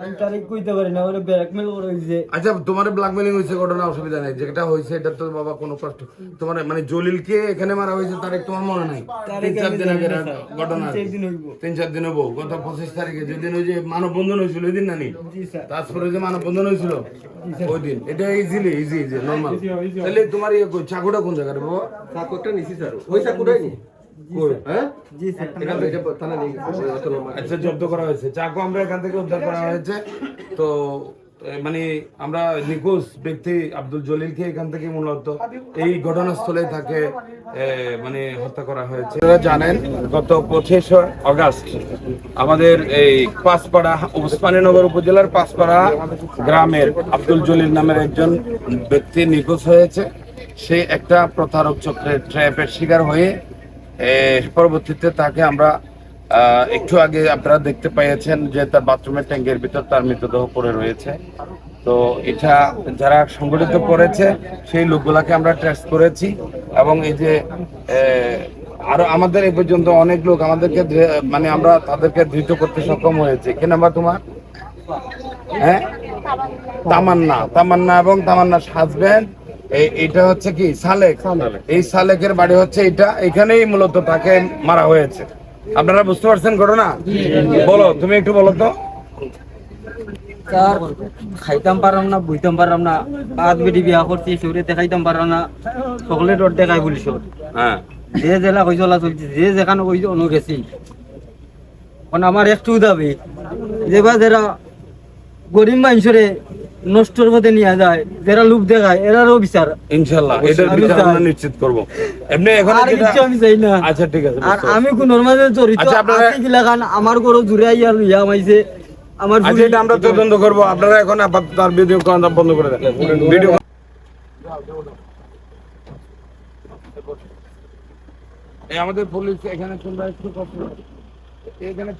আমি তারিখ কইতে পারি না ওরে ব্ল্যাকমেল করে হইছে। আচ্ছা তোমার ব্ল্যাকমেলিং হয়েছে ঘটনা অসুবিধা নেই। যেটা হয়েছে এটা তো বাবা কোনো কষ্ট। তোমার মানে জলিলকে এখানে মারা হয়েছে তারিখ তোমার মনে নাই? তিন চার দিন আগে ঘটনা চার দিন হইব। তিন চার দিন হব গত পঁচিশ তারিখে যেদিন ওই যে মানববন্ধন হয়েছিল ওই দিন নানি তারপরে যে মানববন্ধন হয়েছিল ওই দিন। এটা ইজিলি ইজি ইজি নর্মাল তাহলে তোমার ইয়ে চাকুটা কোন জায়গায় বাবা? চাকুরটা নিছি স্যার। ওই চাকুটাই নি। হ্যাঁ? লম্বা। আচ্ছা জব্দ করা হয়েছে। চাকু আমরা এখান থেকে উদ্ধার করা হয়েছে। তো মানে আমরা নিখোঁজ ব্যক্তি আব্দুল জলিলকে এখান থেকে মূলত এই ঘটনাস্থলে তাকে মানে হত্যা করা হয়েছে। আপনারা জানেন গত পঁচিশে অগাস্ট আমাদের এই পাঁচপাড়া ওসমানীনগর উপজেলার পাঁচপাড়া গ্রামের আব্দুল জলিল নামের একজন ব্যক্তি নিখোঁজ হয়েছে। সে একটা প্রতারক চক্রের ট্র্যাপের শিকার হয়ে পরবর্তীতে তাকে আমরা একটু আগে আপনারা দেখতে পেয়েছেন যে তার বাথরুমের ট্যাঙ্কের ভিতর তার মৃতদেহ পড়ে রয়েছে। তো এটা যারা সংগঠিত করেছে, সেই লোকগুলাকে আমরা ট্রেস করেছি এবং এই যে আরও আমাদের এই পর্যন্ত অনেক লোক আমাদেরকে মানে আমরা তাদেরকে ধৃত করতে সক্ষম হয়েছে। কি নাম্বার তোমার? হ্যাঁ? তামান্না। তামান্না এবং তামান্নার হাজবেন্ড এই এটা হচ্ছে কি? সালেক। এই সালেকের বাড়ি হচ্ছে এটা। এখানেই মূলত তাকে মারা হয়েছে। আপনারা বুঝতে পারছেন ঘটনা? বলো তুমি একটু বলো তো। স্যার খাইতাম পারাম না বুঝতাম পারাম না। বাদ বেটি বিয়া করছি সেউরে দেখাইতাম পারাম না। সকলে ডর দেখাই বলিস হ্যাঁ। যে জেলা কই চলা চলছে যে যেখানে কই অনু গেছি কারণ আমার একটু দাবি যেবা যারা গরিব মানুষরে নষ্টর পথে নিয়ে যায় যারা লোভ দেখায় এরারও বিচার। ইনশাল্লাহ এটার বিচার আমরা নিশ্চিত করব। এমনি এখন আর কিছু আমি চাই না। আচ্ছা ঠিক আছে আর আমি মাঝে জড়িত আচ্ছা, আছি আমার গরু জুড়ে আইয়া লইয়া মাইছে। আমার আচ্ছা এটা আমরা তদন্ত করব। আপনারা এখন আপাতত তার ভিডিও বন্ধ করে দেন। ভিডিও এই আমাদের পুলিশ এখানে তোমরা একটু এখানে